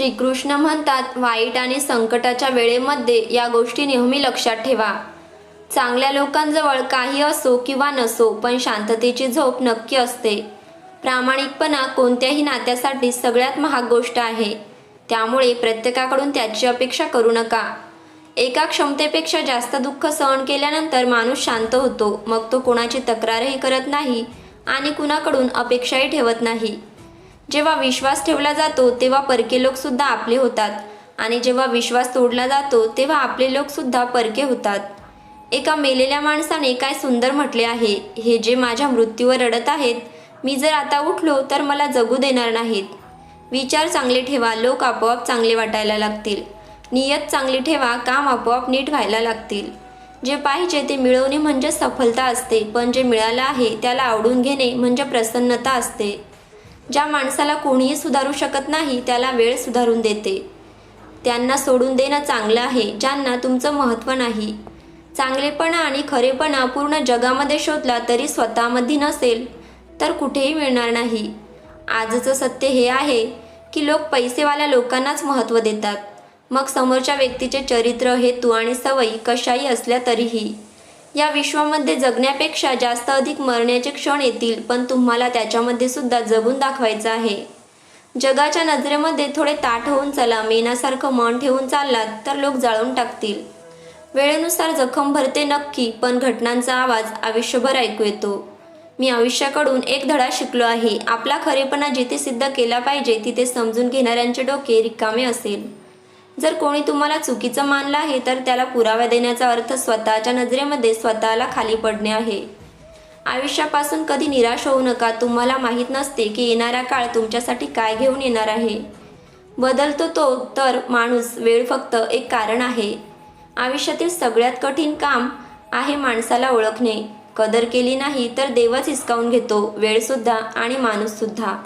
श्रीकृष्ण म्हणतात वाईट आणि संकटाच्या वेळेमध्ये या गोष्टी नेहमी लक्षात ठेवा. चांगल्या लोकांजवळ काही असो किंवा नसो पण शांततेची झोप नक्की असते. प्रामाणिकपणा कोणत्याही नात्यासाठी सगळ्यात महाग गोष्ट आहे. त्यामुळे प्रत्येकाकडून त्याची अपेक्षा करू नका. एका क्षमतेपेक्षा जास्त दुःख सहन केल्यानंतर माणूस शांत होतो मग तो कोणाची तक्रारही करत नाही आणि कुणाकडून अपेक्षाही ठेवत नाही. जेव्हा विश्वास ठेवला जातो तेव्हा परके लोकसुद्धा आपले होतात. आणि जेव्हा विश्वास तोडला जातो तेव्हा आपले लोकसुद्धा परके होतात. एका मेलेल्या माणसाने काय सुंदर म्हटले आहे हे जे माझ्या मृत्यूवर रडत आहेत मी जर आता उठलो तर मला जगू देणार नाहीत. विचार चांगले ठेवा लोक आपोआप चांगले वाटायला लागतील. नियत चांगली ठेवा काम आपोआप नीट व्हायला लागतील. जे पाहिजे ते मिळवणे म्हणजे सफलता असते पण जे मिळालं आहे त्याला आवडून घेणे म्हणजे प्रसन्नता असते. ज्या माणसाला कोणीही सुधारू शकत नाही त्याला वेळ सुधारून देते. त्यांना सोडून देणं चांगलं आहे ज्यांना तुमचं महत्त्व नाही. चांगलेपणा आणि खरेपणा पूर्ण जगामध्ये शोधला तरी स्वतःमध्ये नसेल तर कुठेही मिळणार नाही. आजचं सत्य हे आहे की लोक पैसेवाल्या लोकांनाच महत्त्व देतात. मग समोरच्या व्यक्तीचे चरित्र हेतू आणि सवयी कशाही असल्या तरीही. या विश्वामध्ये जगण्यापेक्षा जास्त अधिक मरण्याचे क्षण येतील पण तुम्हाला त्याच्यामध्ये सुद्धा जगून दाखवायचं आहे. जगाच्या नजरेमध्ये थोडे ताठ होऊन चला मेनासारखं मन ठेवून चाललात तर लोक जाळून टाकतील. वेळेनुसार जखम भरते नक्की पण घटनांचा आवाज आयुष्यभर ऐकू येतो. मी आयुष्याकडून एक धडा शिकलो आहे. आपला खरेपणा जिथे सिद्ध केला पाहिजे तिथे समजून घेणाऱ्यांचे डोके रिकामे असेल. जर कोणी तुम्हाला चुकीचं मानलं आहे तर त्याला पुरावा देण्याचा अर्थ स्वतःच्या नजरेमध्ये स्वतःला खाली पडणे आहे. आयुष्यापासून कधी निराश होऊ नका. तुम्हाला माहीत नसते की येणारा काळ तुमच्यासाठी काय घेऊन येणार आहे. बदलतो तो तर माणूस वेळ फक्त एक कारण आहे. आयुष्यातील सगळ्यात कठीण काम आहे माणसाला ओळखणे. कदर केली नाही तर देवच हिसकावून घेतो. वेळसुद्धा आणि माणूससुद्धा